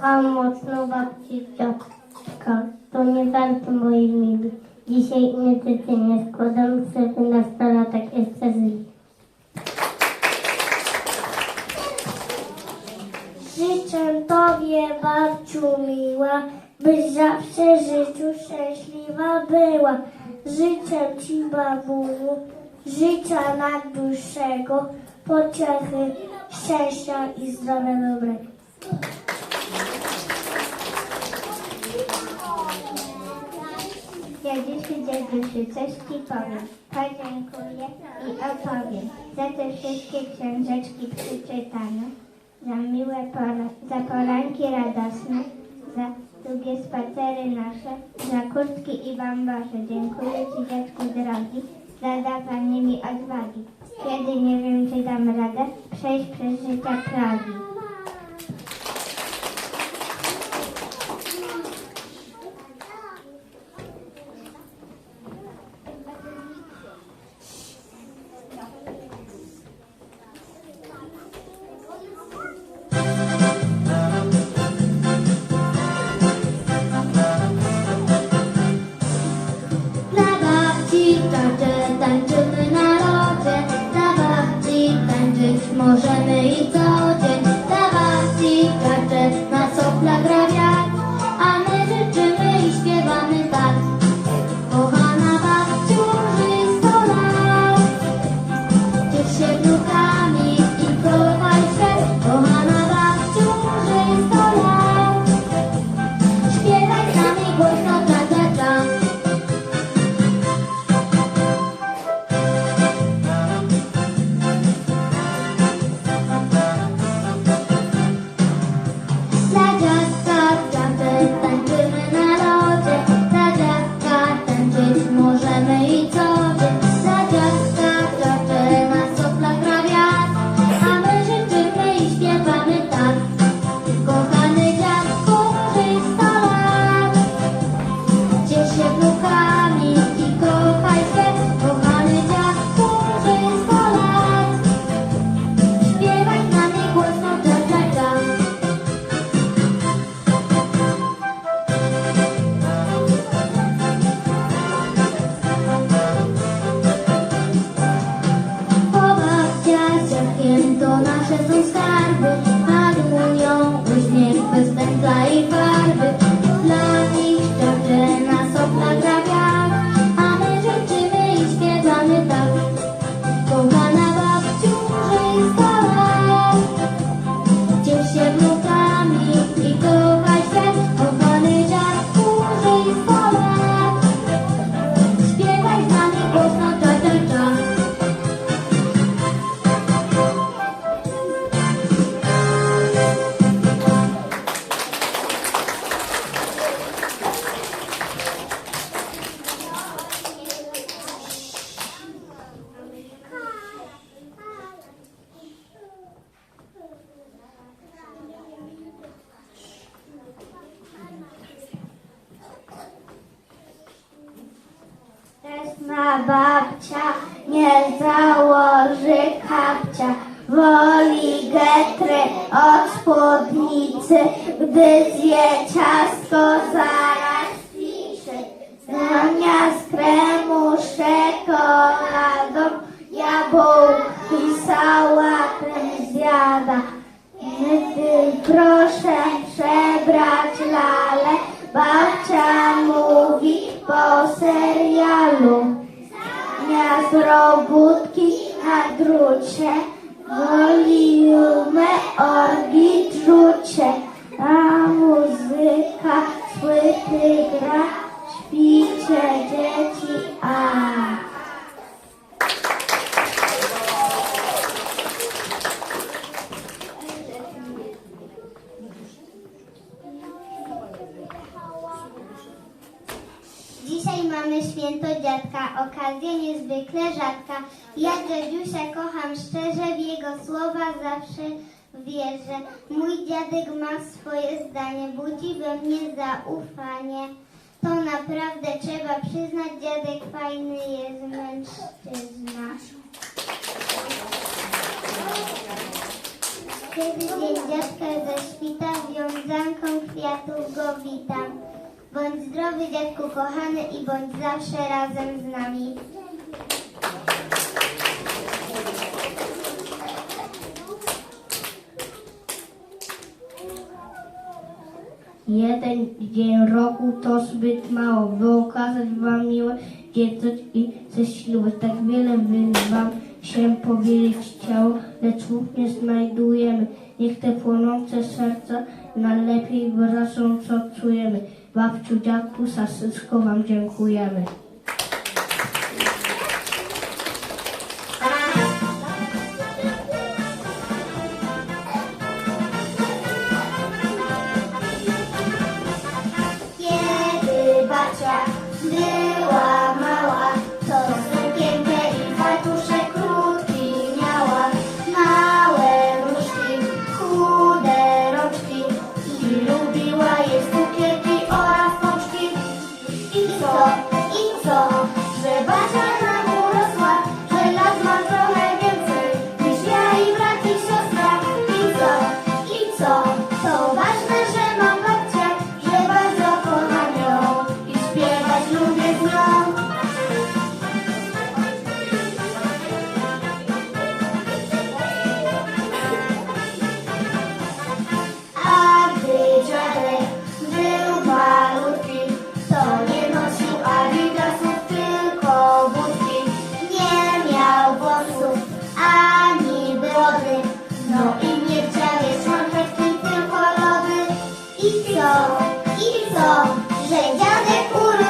Kocham mocno babci ciotka. To nie żart moi mili. Dzisiaj niestety nie składam sobie na stolatek jeszcze źli. Życzę Tobie, babciu miła, byś zawsze życiu szczęśliwa była. Życzę Ci, babuniu, życia najdłuższego, pociechy, szczęścia i zdrowia dobrego. Ja dzisiaj dziadusiu coś Ci powiem. Podziękuję i opowiem za te wszystkie książeczki przeczytane, za miłe pora, za poranki radosne, za długie spacery nasze, za kurtki i bambasze. Dziękuję Ci dziecku drogi za dawanie mi odwagi. Kiedy nie wiem, czy dam radę przejść przez życie progi. Wczesna babcia nie założy kapcia, woli getry od spódnicy, gdy zje ciastko zaraz pisze. Zamiast kremu czekoladą, jabłki sałatę zjada. Gdy proszę przebrać Robótki na drucie, wolimy orgi czucie. A muzyka słyty gra, śpicie dzieci, a. Dzisiaj mamy święto dziadka, Okazja niezwykle rzadka. Ja dziadusia kocham szczerze, w jego słowa zawsze wierzę. Mój dziadek ma swoje zdanie, budzi we mnie zaufanie. To naprawdę trzeba przyznać, dziadek fajny jest mężczyzna. Kiedy dzień dziadka zaświta, wiązanką kwiatów go witam. Bądź zdrowy, dziadku kochany i bądź zawsze razem z nami. Jeden dzień roku to zbyt mało, by okazać wam miłe dzieckość i ześlubować. Tak wiele by wam się powiedzieć chciało, lecz słów nie znajdujemy. Niech te płonące serca najlepiej wyrażą, co czujemy. Babciu, dziadku, sasyczko wam dziękujemy. i co, że dziadek urodził.